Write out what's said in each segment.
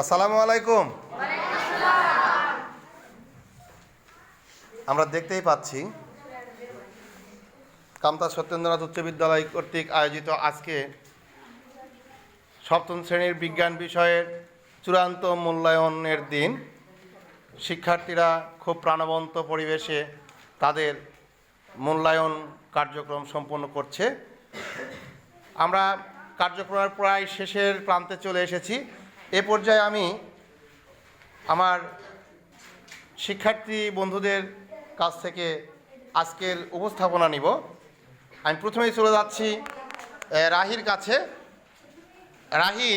আসসালামু আলাইকুম। আমরা দেখতেই পাচ্ছি কামতা সত্যেন্দ্রনাথ উচ্চ বিদ্যালয় কর্তৃক আয়োজিত আজকে সপ্তম শ্রেণির বিজ্ঞান বিষয়ের চূড়ান্ত মূল্যায়নের দিন। শিক্ষার্থীরা খুব প্রাণবন্ত পরিবেশে তাদের মূল্যায়ন কার্যক্রম সম্পন্ন করছে। আমরা কার্যক্রমের প্রায় শেষের প্রান্তে চলে এসেছি। এ পর্যায়ে আমি আমার শিক্ষার্থী বন্ধুদের কাছ থেকে আজকের উপস্থাপনা নিব। আমি প্রথমেই চলে যাচ্ছি রাহির কাছে। রাহি,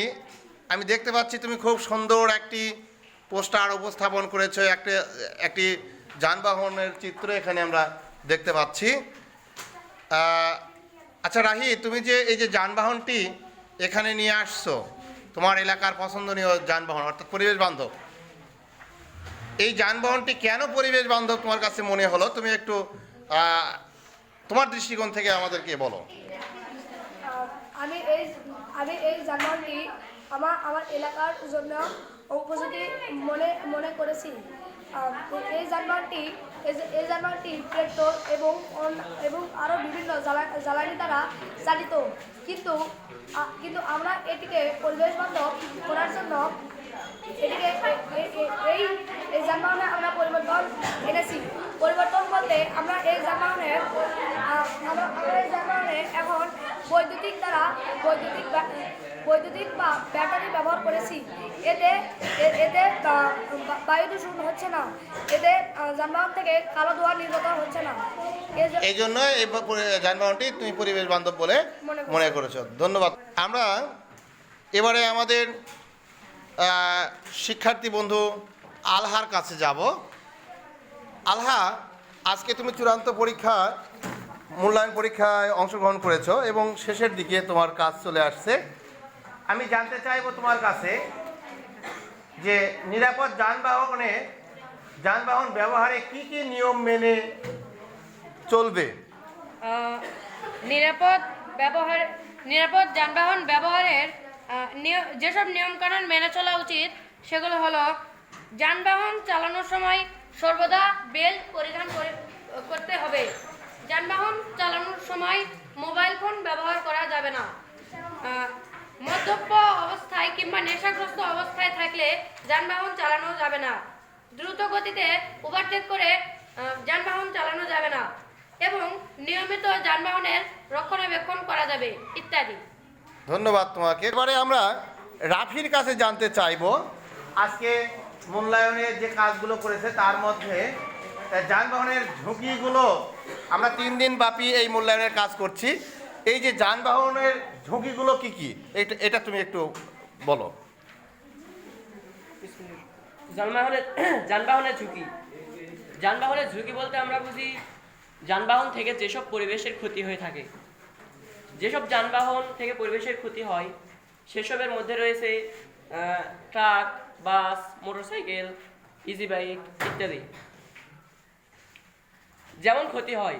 আমি দেখতে পাচ্ছি তুমি খুব সুন্দর একটি পোস্টার উপস্থাপন করেছ, একটি একটি যানবাহনের চিত্র এখানে আমরা দেখতে পাচ্ছি। আচ্ছা রাহি, তুমি যে এই যে যানবাহনটি এখানে নিয়ে আসছো তোমার এলাকার পছন্দনীয় যানবাহন, অর্থাৎ পরিবেশ বান্ধব। এই যানবাহনটি কেন পরিবেশ বান্ধব তোমার কাছে মনে হলো? তুমি একটু তোমার দৃষ্টিকোণ থেকে আমাদেরকে বলো। আমি এই আমি এই যানবাহনটি আমার আমার এলাকার জন্য উপযোগী মনে মনে করেছি। এই যানবাহনটি এই যানবাহনটি পেট্রোল এবং এবং আরও বিভিন্ন জ্বালা- জ্বালানি দ্বারা চালিত। কিন্তু কিন্তু আমরা এটিকে পরিবেশ বান্ধব করার জন্য এটিকে এই এই যানবাহনে আমরা পরিবর্তন এনেছি। পরিবর্তন বলতে আমরা এই যানবাহনের আমরা এই যানবাহনে এখন বৈদ্যুতিক দ্বারা বৈদ্যুতিক বৈদ্যুতিক বা ব্যাটারি ব্যবহার করেছি। এতে এতে বায়ু দূষণ হচ্ছে না। এতে যানবাহন থেকে কালো ধোঁয়া নির্গত হচ্ছে না। এই জন্য এই যানবাহনটি তুমি পরিবেশ বান্ধব বলে মনে করেছ। ধন্যবাদ। আমরা এবারে আমাদের শিক্ষার্থী বন্ধু আলহার কাছে যাব। আলহা আজকে তুমি চূড়ান্ত পরীক্ষা মূল্যায়ন পরীক্ষায় অংশগ্রহণ করেছ এবং শেষের দিকে তোমার কাজ চলে আসছে। আমি জানতে চাইব তোমার কাছে যে নিরাপদ যানবাহনে, যানবাহন ব্যবহারে কি কি নিয়ম মেনে চলবে? নিরাপদ ব্যবহার, নিরাপদ যানবাহন ব্যবহারের যেসব নিয়মকানুন মেনে চলা উচিত, সেগুলো হলো যানবাহন চালানোর সময় সর্বদা বেল্ট পরিধান করে, করতে হবে। যানবাহন চালানোর সময় মোবাইল ফোন ব্যবহার করা যাবে না। মদ্যপ অবস্থায় কিংবা নেশাগ্রস্ত অবস্থায় থাকলে যানবাহন চালানো যাবে না। দ্রুত গতিতে ওভারটেক করে যানবাহন চালানো যাবে না এবং নিয়মিত যানবাহনের রক্ষণাবেক্ষণ করা যাবে, ইত্যাদি। ধন্যবাদ তোমাকে। এবারে আমরা রাফির কাছে জানতে চাইব, আজকে মূল্যায়নের যে কাজগুলো করেছে তার মধ্যে যানবাহনের ঝুঁকিগুলো আমরা তিন দিন ব্যাপী এই মূল্যায়নের কাজ করছি। এই যে যানবাহনের ঝুঁকিগুলো কি কি? এটা তুমি একটু বলো। যানবাহনের যানবাহনের ঝুঁকি। যানবাহনের ঝুঁকি বলতে আমরা বুঝি যানবাহন থেকে যেসব পরিবেশের ক্ষতি হয়ে থাকে। যেসব যানবাহন থেকে পরিবেশের ক্ষতি হয়, সেসবের মধ্যে রয়েছে truck, bus, motorcycle easy bike ইত্যাদি। যেমন ক্ষতি হয়,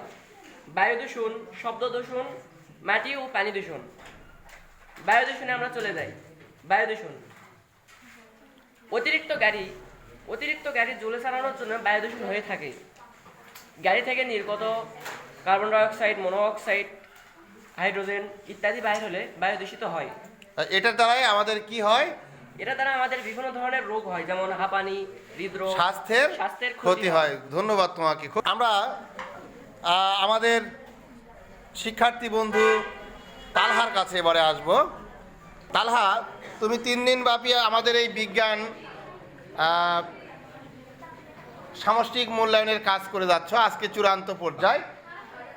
বায়ু দূষণ, শব্দ দূষণ মাটি ও পানি দূষণ। বায়ু দূষণে আমরা চলে যাই। বায়ু দূষণ অতিরিক্ত গাড়ি অতিরিক্ত গাড়ি জ্বলে চালানোর জন্য বায়ু দূষণ হয়ে থাকে। গাড়ি থেকে নির্গত কার্বন ডাইঅক্সাইড মনোঅক্সাইড হাইড্রোজেন ইত্যাদি বাইর হলে বায়ু দূষিত হয়। এটার দ্বারাই আমাদের কি হয়? এটা দ্বারা আমাদের বিভিন্ন ধরনের রোগ হয় যেমন হাঁপানি হৃদরোগ স্বাস্থ্যের স্বাস্থ্যের ক্ষতি হয়। ধন্যবাদ তোমাকে। আমরা আমাদের শিক্ষার্থী বন্ধু, তালহার কাছে এবারে আসব। তালহা, তুমি তিন দিন ব্যাপী আমাদের এই বিজ্ঞান সামষ্টিক মূল্যায়নের কাজ করে যাচ্ছ আজকে চূড়ান্ত পর্যায়ে।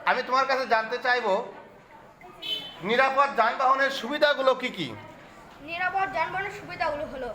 আমি তোমার কাছে জানতে চাইব, নিরাপদ যানবাহনের সুবিধাগুলো কি কি? নিরাপদ যানবাহনের সুবিধাগুলো হলো